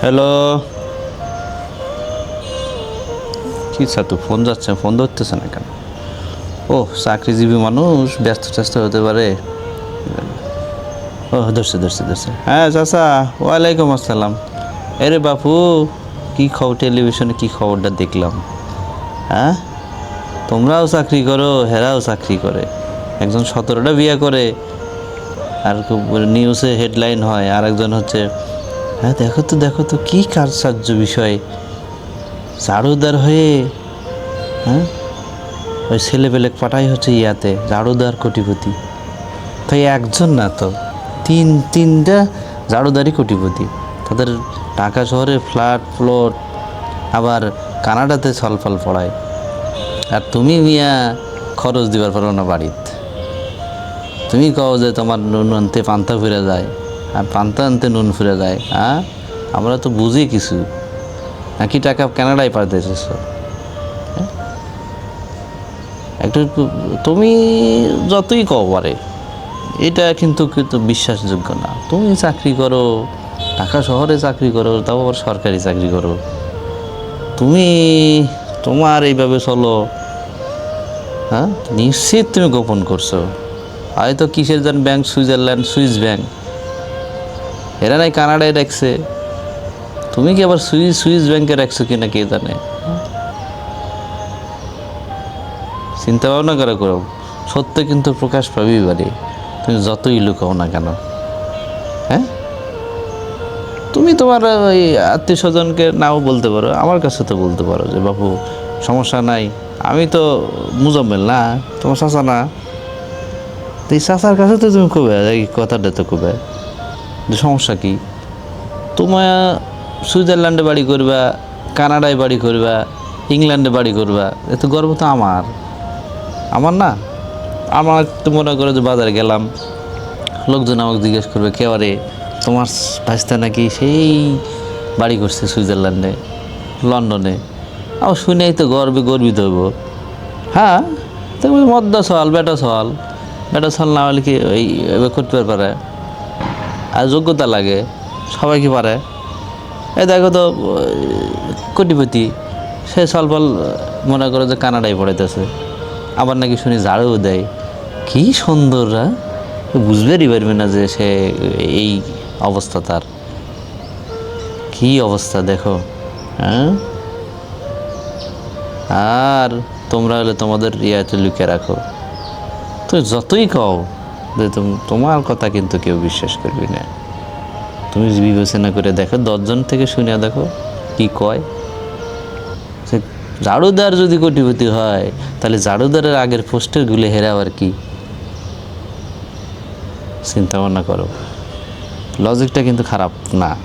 Hello কি তো phone যাচ্ছে ফোন ধরতেছে না কেন? ও চাকরিজীবী মানুষ, ব্যস্ত ট্যস্ত হতে পারে। ও ধরছে ধরছে ধরছে। হ্যাঁ চাচা, ওয়ালাইকুম আসসালাম। আরে বাপু, কি খবর টেলিভিশনে কি খবরটা দেখলাম? হ্যাঁ? তোমরাও চাকরি করো, হেরাও চাকরি করে। একজন সতেরোটা বিয়ে করে। আর খুব নিউজে হেডলাইন হয় আর একজন হচ্ছে হ্যাঁ দেখো তো দেখো তো, কী কারসার্য বিষয়। ঝাড়ুদার হয়ে হ্যাঁ? ওই ছেলে পেলে পাঠাই হচ্ছে ইয়াতে ঝাড়ুদার কোটিপতি। তাই একজন না তো, তিন, তিনটা ঝাড়ুদারই কোটিপতি। তাদের ঢাকা শহরে ফ্ল্যাট, প্লট, আবার কানাডাতে ছলফল পড়ায়। আর তুমি মিয়া, খরচ দিবার পারো না বাড়িতে। তুমি কও যে তোমার নুন আনতে পান্তা ফিরে যায়। আর পান্তা আনতে নুন ফিরে যায় হ্যাঁ? আমরা তো বুঝি কিছু। নাকি টাকা কানাডায় পাঠাতে এসেছ হ্যাঁ? একটু তুমি যতই কও পারে, এটা কিন্তু কিন্তু বিশ্বাসযোগ্য না। তুমি চাকরি করো, ঢাকা শহরে চাকরি করো, তাও আবার সরকারি চাকরি করো। তুমি তোমার এইভাবে চলো হ্যাঁ? নিশ্চিত তুমি গোপন করছ। হয়তো কিসের যেন ব্যাংক সুইজারল্যান্ড সুইস ব্যাংক এরা নাই কানাডায় রাখছে। তুমি কি আবার সুইস সুইস ব্যাংকে রাখছো কিনা কে জানে? চিন্তা ভাবনা করে করো। সত্য কিন্তু প্রকাশ পাবি বাড়ি। তুমি যতই লুকাও না কেন। হ্যাঁ? তুমি তোমার ওই আত্মীয় স্বজনকে নাও বলতে পারো। আমার কাছে তো বলতে পারো যে বাবু সমস্যা নাই। আমি তো মুজাম্মেল না, তোমার চাচা না। তো এই কাছে তো তুমি কবে? এই কথাটা তো কবে? সমস্যা কী? তোমার সুইজারল্যান্ডে বাড়ি করবা, কানাডায় বাড়ি করবা, ইংল্যান্ডে বাড়ি করবা এত গর্ব তো আমার। আমার না? আমার তো মনে করো যে বাজারে গেলাম, লোকজন আমাকে জিজ্ঞেস করবে, কে আরে তোমার ভাইস্তা নাকি সেই বাড়ি করছে সুইজারল্যান্ডে, লন্ডনে? আমার শুনেই তো গর্বে, গর্বিত হইব। হ্যাঁ? তুমি মদ্দা সওয়াল বেটা সওয়াল বেটা সওয়াল না হলে কি ওই করতে পারে আর যোগ্যতা লাগে, সবাই কি পারে? এ দেখো তো, কোটিপতি, সে সলফল মনে করো যে কানাডায় পড়াইতেছে, আবার নাকি শুনি ঝাড়ু দেয়। কি সুন্দর হ্যাঁ? বুঝবেরই পারবে না যে সে এই অবস্থা তার। কি অবস্থা দেখো হ্যাঁ আর তোমরা হলে তোমাদের ইয়াতে লুকিয়ে রাখো। তো যতই কও তুম- তোমার কথা কিন্তু কেউ বিশ্বাস করবি না। তুমি বিবেচনা করে দেখো, দশজন থেকে শুনে দেখো, কি কয়। সে ঝাড়ুদার যদি কোটিপতি হয়, তাহলে ঝাড়ুদারের আগের পোস্টারগুলো হেরা আর কি? চিন্তা ভাবনা করো। লজিকটা কিন্তু খারাপ না।